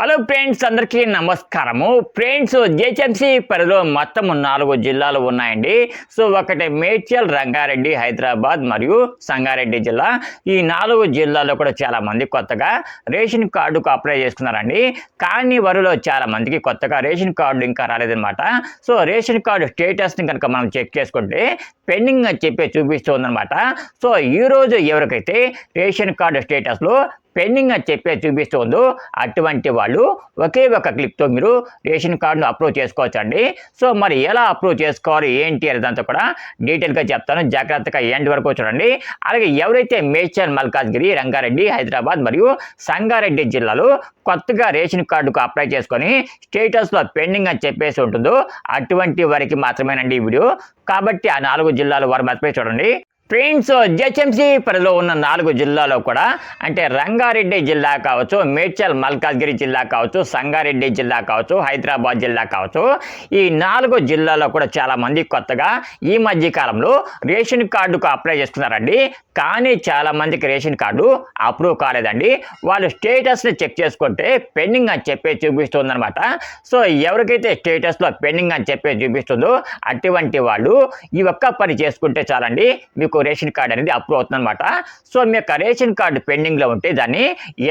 Hello friends అందరికీ నమస్కారము. Friends GHMC పరిధిలో మొత్తం నాలుగు జిల్లాలు ఉన్నాయండి. సో ఒకటి మేడ్చల్ రంగారెడ్డి హైదరాబాద్ మరియు సంగారెడ్డి జిల్లా. ఈ నాలుగు జిల్లాలో కూడా చాలా మంది కొత్తగా రేషన్ కార్డుకు అప్లై చేసుకున్నారండి. కానీ వరిలో చాలా మందికి కొత్తగా రేషన్ కార్డు ఇంకా రాలేదన్నమాట. సో రేషన్ కార్డు స్టేటస్ని కనుక మనం చెక్ చేసుకుంటే పెండింగ్ అని చెప్పి చూపిస్తూ ఉందన్నమాట. సో ఈరోజు ఎవరికైతే రేషన్ కార్డు స్టేటస్లో పెండింగ్ అని చెప్పే చూపిస్తుందో అటువంటి వాళ్ళు ఒకే ఒక క్లిక్తో మీరు రేషన్ కార్డును అప్రూవ్ చేసుకోవచ్చండి. సో మరి ఎలా అప్రూవ్ చేసుకోవాలి ఏంటి అనేదంతా కూడా డీటెయిల్గా చెప్తాను. జాగ్రత్తగా ఎండ్ వరకు చూడండి. అలాగే ఎవరైతే మేచర్ మల్కాజ్గిరి రంగారెడ్డి హైదరాబాద్ మరియు సంగారెడ్డి జిల్లాలో కొత్తగా రేషన్ కార్డుకు అప్లై చేసుకొని స్టేటస్లో పెండింగ్ అని చెప్పేసి ఉంటుందో అటువంటి వారికి మాత్రమేనండి ఈ వీడియో. కాబట్టి ఆ నాలుగు జిల్లాలు వారు మాత్రమే చూడండి. ఫ్రెండ్స్ జెచ్ఎంసీ పరిధిలో ఉన్న నాలుగు జిల్లాలో కూడా అంటే రంగారెడ్డి జిల్లా కావచ్చు మేడ్చల్ మల్కాజ్గిరి జిల్లా కావచ్చు సంగారెడ్డి జిల్లా కావచ్చు హైదరాబాద్ జిల్లా కావచ్చు ఈ నాలుగు జిల్లాలో కూడా చాలామంది కొత్తగా ఈ మధ్య కాలంలో రేషన్ కార్డుకు అప్లై చేస్తున్నారండి. కానీ చాలామందికి రేషన్ కార్డు అప్రూవ్ కాలేదండి. వాళ్ళు స్టేటస్ని చెక్ చేసుకుంటే పెండింగ్ అని చెప్పే చూపిస్తుందనమాట సో ఎవరికైతే స్టేటస్లో పెండింగ్ అని చెప్పే చూపిస్తుందో అటువంటి వాళ్ళు ఈ ఒక్క పని చేసుకుంటే చాలండి. మీకు రేషన్ కార్డు అనేది అప్రూవ్ అవుతుందన్నమాట. సో మీ యొక్క రేషన్ కార్డు పెండింగ్లో ఉంటే దాన్ని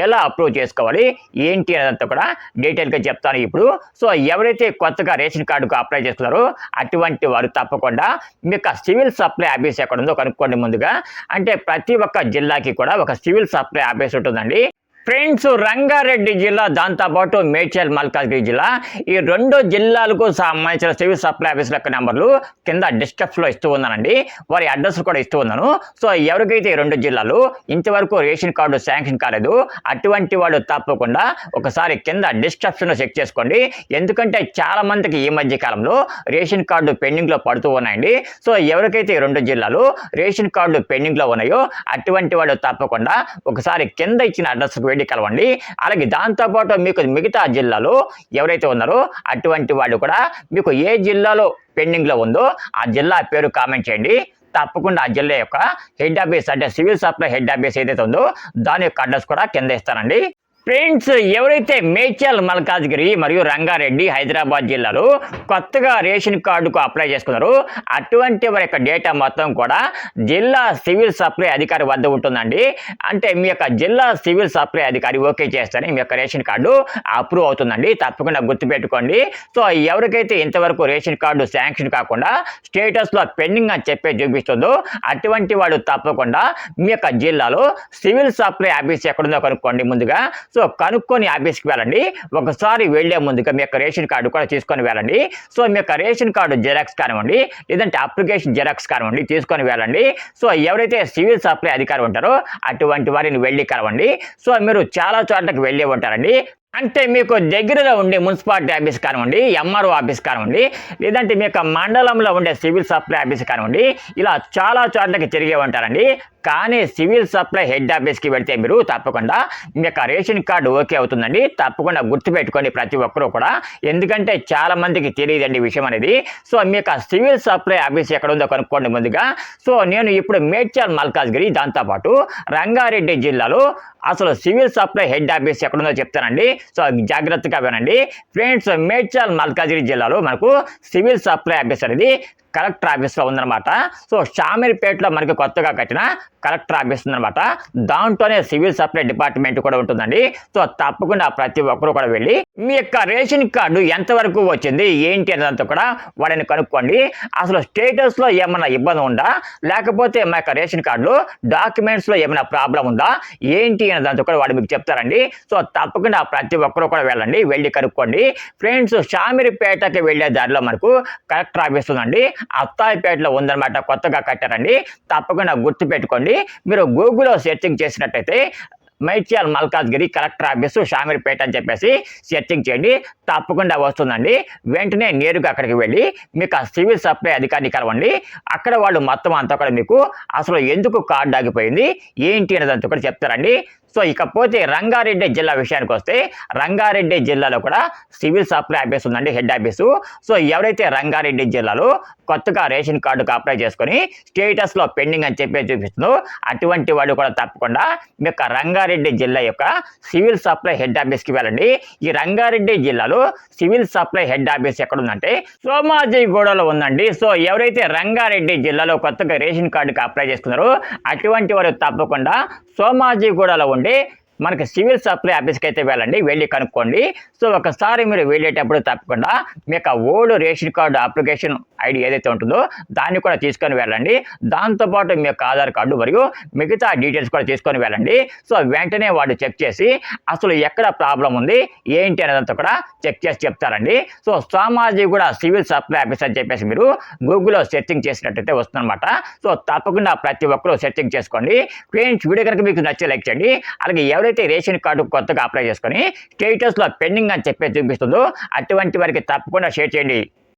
ఎలా అప్రూవ్ చేసుకోవాలి ఏంటి అనేదంతా కూడా డీటెయిల్గా చెప్తాను ఇప్పుడు. సో ఎవరైతే కొత్తగా రేషన్ కార్డుకు అప్లై చేస్తున్నారో అటువంటి వారు తప్పకుండా మీ యొక్క సివిల్ సప్లై ఆఫీస్ ఎక్కడ ఉందో కనుక్కోండి ముందుగా. అంటే ప్రతి ఒక్క జిల్లాకి కూడా ఒక సివిల్ సప్లై ఆఫీస్ ఉంటుందండి. ఫ్రెండ్స్ రంగారెడ్డి జిల్లా దాంతోపాటు మేడ్చల్ మల్కాజ్గిరి జిల్లా. ఈ రెండు జిల్లాలకు సంబంధించిన సివిల్ సప్లై ఆఫీసుల యొక్క నెంబర్లు కింద డిస్క్రిప్షన్లో ఇస్తూ ఉన్నానండి. వారి అడ్రస్ కూడా ఇస్తూ ఉన్నాను. సో ఎవరికైతే ఈ రెండు జిల్లాలు ఇంతవరకు రేషన్ కార్డు శాంక్షన్ కాలేదు అటువంటి వాళ్ళు తప్పకుండా ఒకసారి కింద డిస్క్రిప్షన్లో చెక్ చేసుకోండి. ఎందుకంటే చాలా మందికి ఈ మధ్య కాలంలో రేషన్ కార్డు పెండింగ్లో పడుతూ ఉన్నాయండి. సో ఎవరికైతే ఈ రెండు జిల్లాలు రేషన్ కార్డు పెండింగ్లో ఉన్నాయో అటువంటి వాళ్ళు తప్పకుండా ఒకసారి కింద ఇచ్చిన అడ్రస్కు వెళ్ళి కలవండి. అలాగే దాంతోపాటు మీకు మిగతా జిల్లాలో ఎవరైతే ఉన్నారో అటువంటి వాళ్ళు కూడా మీకు ఏ జిల్లాలో పెండింగ్లో ఉందో ఆ జిల్లా పేరు కామెంట్ చేయండి. తప్పకుండా ఆ జిల్లా యొక్క హెడ్ ఆఫీస్ అంటే సివిల్ సప్లై హెడ్ ఆఫీస్ ఏదైతే ఉందో దాని యొక్క అడ్రస్ కూడా కింద ఇస్తానండి. ఫ్రెండ్స్ ఎవరైతే మేచల్ మల్కాజ్గిరి మరియు రంగారెడ్డి హైదరాబాద్ జిల్లాలో కొత్తగా రేషన్ కార్డుకు అప్లై చేసుకున్నారో అటువంటి వారి యొక్క డేటా మొత్తం కూడా జిల్లా సివిల్ సప్లై అధికారి వద్ద ఉంటుందండి. అంటే మీ యొక్క జిల్లా సివిల్ సప్లై అధికారి ఓకే చేస్తేనే మీ యొక్క రేషన్ కార్డు అప్రూవ్ అవుతుందండి. తప్పకుండా గుర్తుపెట్టుకోండి. సో ఎవరికైతే ఇంతవరకు రేషన్ కార్డు శాంక్షన్ కాకుండా స్టేటస్లో పెండింగ్ అని చెప్పే చూపిస్తుందో అటువంటి వాడు తప్పకుండా మీ యొక్క జిల్లాలో సివిల్ సప్లై ఆఫీస్ ఎక్కడుందో కనుక్కోండి ముందుగా. సో కనుక్కొని ఆఫీస్కి వెళ్ళండి. ఒకసారి వెళ్ళే ముందుగా మీ యొక్క రేషన్ కార్డు కూడా తీసుకొని వెళ్ళండి. సో మీ యొక్క రేషన్ కార్డు జెరాక్స్ కానివ్వండి లేదంటే అప్లికేషన్ జెరాక్స్ కానివ్వండి తీసుకొని వెళ్ళండి. సో ఎవరైతే సివిల్ సప్లై అధికారి ఉంటారో అటువంటి వారిని వెళ్ళి కలవండి. సో మీరు చాలా చోట్లకి వెళ్ళి ఉంటారండి. అంటే మీకు దగ్గరలో ఉండే మున్సిపాలిటీ ఆఫీస్ కానివ్వండి ఎంఆర్ఓ ఆఫీస్ కానివ్వండి లేదంటే మీ యొక్క మండలంలో ఉండే సివిల్ సప్లై ఆఫీస్ కానివ్వండి ఇలా చాలా చోట్లకి తిరిగే ఉంటారండి. కానీ సివిల్ సప్లై హెడ్ ఆఫీస్కి వెళ్తే మీరు తప్పకుండా మీ యొక్క రేషన్ కార్డు ఓకే అవుతుందండి. తప్పకుండా గుర్తుపెట్టుకోండి ప్రతి ఒక్కరూ కూడా. ఎందుకంటే చాలామందికి తెలియదండి విషయం అనేది. సో మీ యొక్క సివిల్ సప్లై ఆఫీస్ ఎక్కడ ఉందో కనుక్కోండి ముందుగా. సో నేను ఇప్పుడు మేడ్చల్ మల్కాజ్గిరి దాంతోపాటు రంగారెడ్డి జిల్లాలో అసలు సివిల్ సప్లై హెడ్ ఆఫీస్ ఎక్కడుందో చెప్తానండి. సో జాగ్రత్తగా వినండి. ఫ్రెండ్స్ మేడ్చల్ మల్కాజ్గిరి జిల్లాలో మనకు సివిల్ సప్లై ఆఫీసర్ ఇది కలెక్టర్ ఆఫీస్లో ఉందన్నమాట. సో షామీర్పేటలో మనకి కొత్తగా కట్టిన కలెక్టర్ ఆఫీస్ ఉందన్నమాట. దాంట్లోనే సివిల్ సప్లై డిపార్ట్మెంట్ కూడా ఉంటుందండి. సో తప్పకుండా ప్రతి ఒక్కరు కూడా వెళ్ళి మీ యొక్క రేషన్ కార్డు ఎంతవరకు వచ్చింది ఏంటి అన్నదంతా కూడా వాడిని కనుక్కోండి. అసలు స్టేటస్లో ఏమైనా ఇబ్బంది ఉందా? లేకపోతే మా యొక్క రేషన్ కార్డులో డాక్యుమెంట్స్లో ఏమైనా ప్రాబ్లం ఉందా? ఏంటి అన్నదంతా కూడా వాడు మీకు చెప్తారండి. సో తప్పకుండా ప్రతి ఒక్కరు కూడా వెళ్ళండి వెళ్ళి కనుక్కోండి. ఫ్రెండ్స్ షామీర్పేటకి వెళ్ళే దారిలో మనకు కలెక్టర్ ఆఫీస్ ఉందండి. అత్తాయిపేటలో ఉందన్నమాట కొత్తగా కట్టారండి. తప్పకుండా గుర్తుపెట్టుకోండి. మీరు గూగుల్లో సెర్చింగ్ చేసినట్టయితే మైత్యాల్ మల్కాజ్గిరి కలెక్టర్ ఆఫీసు షామీర్పేట అని చెప్పేసి సెర్చింగ్ చేయండి. తప్పకుండా వస్తుందండి. వెంటనే నేరుగా అక్కడికి వెళ్ళి మీకు ఆ సివిల్ సప్లై అధికారిని కలవండి. అక్కడ వాళ్ళు మొత్తం అంతా కూడా మీకు అసలు ఎందుకు కార్డు ఆగిపోయింది ఏంటి అనేది అంతా కూడా చెప్తారండి. సో ఇకపోతే రంగారెడ్డి జిల్లా విషయానికి వస్తే రంగారెడ్డి జిల్లాలో కూడా సివిల్ సప్లై ఆఫీస్ ఉందండి హెడ్ ఆఫీసు. సో ఎవరైతే రంగారెడ్డి జిల్లాలో కొత్తగా రేషన్ కార్డుకు అప్లై చేసుకొని స్టేటస్లో పెండింగ్ అని చెప్పి చూపిస్తుందో అటువంటి వాళ్ళు కూడా తప్పకుండా మీ యొక్క రంగారెడ్డి జిల్లా యొక్క సివిల్ సప్లై హెడ్ ఆఫీస్కి వెళ్ళండి. ఈ రంగారెడ్డి జిల్లాలో సివిల్ సప్లై హెడ్ ఆఫీస్ ఎక్కడ ఉందంటే సోమాజిగూడలో ఉందండి. సో ఎవరైతే రంగారెడ్డి జిల్లాలో కొత్తగా రేషన్ కార్డుకి అప్లై చేసుకున్నారో అటువంటి వారు తప్పకుండా సోమాజిగూడలో ఉండి ので、మనకి సివిల్ సప్లై ఆఫీస్కి అయితే వెళ్ళండి వెళ్ళి కనుక్కోండి. సో ఒకసారి మీరు వెళ్ళేటప్పుడు తప్పకుండా మీ యొక్క old ration card application ID ఏదైతే ఉంటుందో దాన్ని కూడా తీసుకొని వెళ్ళండి. దాంతోపాటు మీ యొక్క ఆధార్ కార్డు మరియు మిగతా డీటెయిల్స్ కూడా తీసుకొని వెళ్ళండి. సో వెంటనే వాడు చెక్ చేసి అసలు ఎక్కడ ప్రాబ్లం ఉంది ఏంటి అనేదంతా కూడా చెక్ చేసి చెప్తారండి. సో సామాజిక కూడా సివిల్ సప్లై ఆఫీస్ అని చెప్పేసి మీరు గూగుల్లో సెర్చింగ్ చేసినట్టయితే వస్తుందన్నమాట. సో తప్పకుండా ప్రతి ఒక్కరూ సెర్చింగ్ చేసుకోండి. ఫ్రెండ్స్ వీడియో కనుక మీకు నచ్చే లైక్ చేయండి. అలాగే ఎవరైతే రేషన్ కార్డు కొత్తగా అప్లై చేసుకొని స్టేటస్లో పెండింగ్ అని చెప్పి చూపిస్తుందో అటువంటి వారికి తప్పకుండా షేర్ చేయండి.